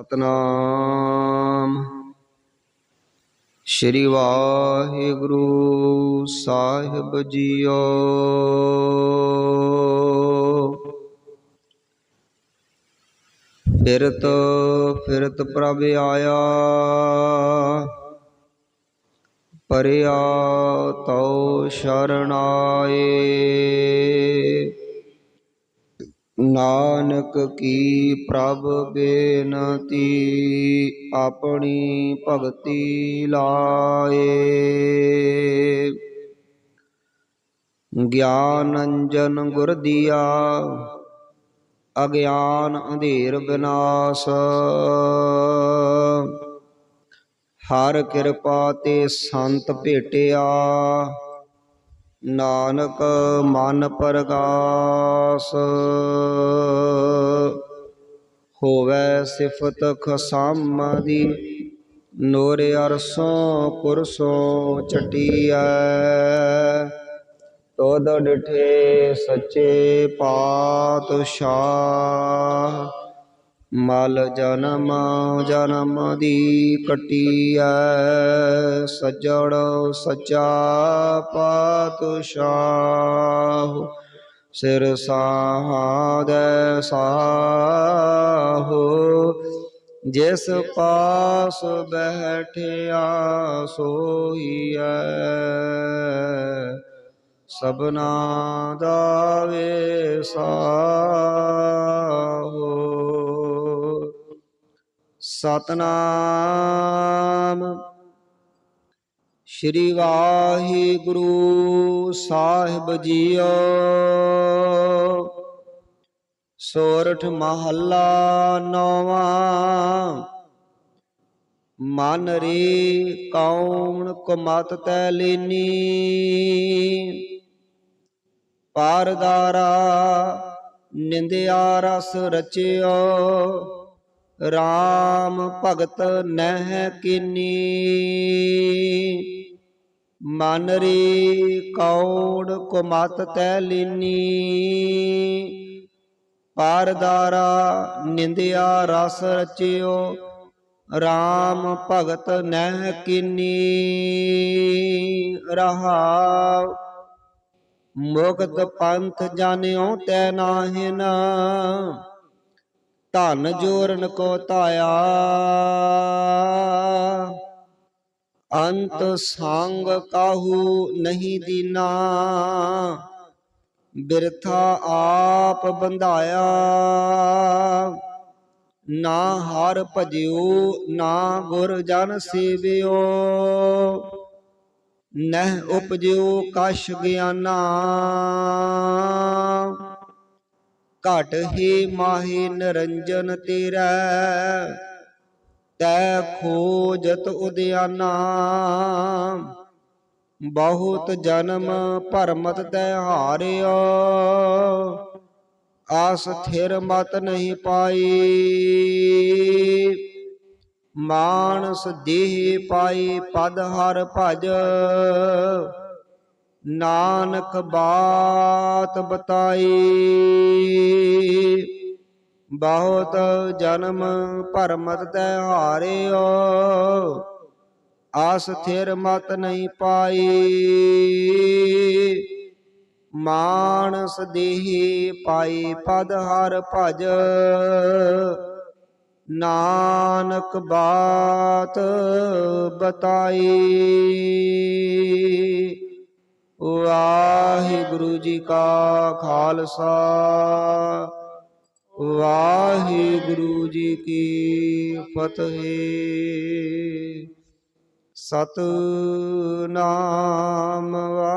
ਸਤਨਾਮ। ਸ਼੍ਰੀ ਵਾਹਿਗੁਰੂ ਸਾਹਿਬ ਜੀਓ। ਫਿਰਤ ਫਿਰਤ ਪ੍ਰਭ ਆਇਆ। ਪਰਿਆ ਤਉ ਸ਼ਰਣਾਏ ਨਾਨਕ ਕੀ ਪ੍ਰਭ ਬੇਨਤੀ ਆਪਣੀ ਭਗਤੀ ਲਾਏ। ਗਿਆਨ ਅੰਜਨ ਗੁਰ ਦੀਆ, ਅਗਿਆਨ ਅੰਧੇਰ ਵਿਨਾਸ਼ ਹਰ ਕਿਰਪਾ ਤੇ ਸੰਤ ਭੇਟਿਆ ਨਾਨਕ ਮਨ ਪਰਗਾਸ। ਹੋਵੇ ਸਿਫਤ ਖਸਮ ਦੀ, ਨੂਰ ਅਰਸੋਂ ਕੁਰਸੋਂ ਚਟੀਐ ਤੋਦ ਡਿਠੇ ਸੱਚੇ ਪਾਤਸ਼ਾਹ। ਮਲ ਜਨਮ ਜਨਮ ਦੀ ਕਟੀਐ, ਸਜੜ ਸਚਾ ਪਾਤਸ਼ਾਹ। ਸਿਰ ਸਾਹਾਦੈ ਸਾਹੋ, ਜਿਸ ਪਾਸ ਬੈਠਿਆ ਸੋਈਐ ਸਭਨਾ ਦਾ ਵੇਸਾਹੋ ਸਤਨਾਮ। ਸ਼੍ਰੀ ਵਾਹਿਗੁਰੂ ਸਾਹਿਬ ਜੀਓ। ਸੋਰਠ ਮਹੱਲਾ ਨੌਵਾਂ। ਮਨ ਰੇ ਕੌਣ ਕੁਮਤ ਤੈ ਲੈਨੀ। ਪਾਰਦਾਰਾ ਨਿੰਦਿਆ ਰਸ ਰਚਿਓ। RAM ਭਗਤ ਨਹਿ ਕੀਨੀ। ਮਨ ਰੇ ਕੌਣ ਕੁਮਤ ਤੈ ਲੀਨੀ। ਪਾਰਦਾਰਾ ਨਿੰਦਿਆ ਰਸ ਰਚਿਓ। RAM ਭਗਤ ਨਹਿ ਕੀਨੀ। ਰਹਾਉ। ਮੁਕਤ ਪੰਥ ਜਾਣਿਓ ਤੈ ਨਾਹਿਨ। ਧਨ ਜੋਰਨ ਕੋ ਧਾਇਆ। ਅੰਤ ਸੰਗ ਕਾਹੂ ਨਹੀਂ ਦੀਨਾ। ਬਿਰਥਾ ਆਪ ਬੰਧਾਇਆ। ਨਾ ਹਰ ਭਜਿਓ, ਨਾ ਗੁਰ ਜਨ ਸੇਵਿਓ। ਨਹਿ ਉਪਜਿਓ ਕਸ਼ ਗਿਆਨਾ। ਘਟ ਹੀ ਮਾਹੀ ਨਿਰੰਜਨ ਤੇਰਾ, ਤੈ ਖੋਜਤ ਉਦਿਆਨਾ ਬਹੁਤ ਜਨਮ ਭਰਮਤ ਤੈ ਹਾਰਿਓ ਆਸ ਥਿਰ ਮਤ ਨਹੀਂ ਪਾਈ। ਮਾਨਸ ਦੇਹ ਪਾਈ, ਪਦ ਹਰ ਭਜ ਨਾਨਕ ਬਾਤ ਬਤਾਈ। ਬਹੁਤ ਜਨਮ ਭਰਮਤ ਤੈ ਹਾਰਿਓ ਆਸ ਥਿਰ ਮਤ ਨਹੀਂ ਪਾਈ। ਮਾਨਸ ਦੇਹੀ ਪਾਈ ਪਦ ਹਰ ਭਜ। ਨਾਨਕ ਬਾਤ ਬਤਾਈ। ਵਾਹਿਗੁਰੂ ਜੀ ਕਾ ਖਾਲਸਾ। ਵਾਹਿਗੁਰੂ ਜੀ ਕੀ ਫਤਿਹ। ਸਤਨਾਮ ਵਾ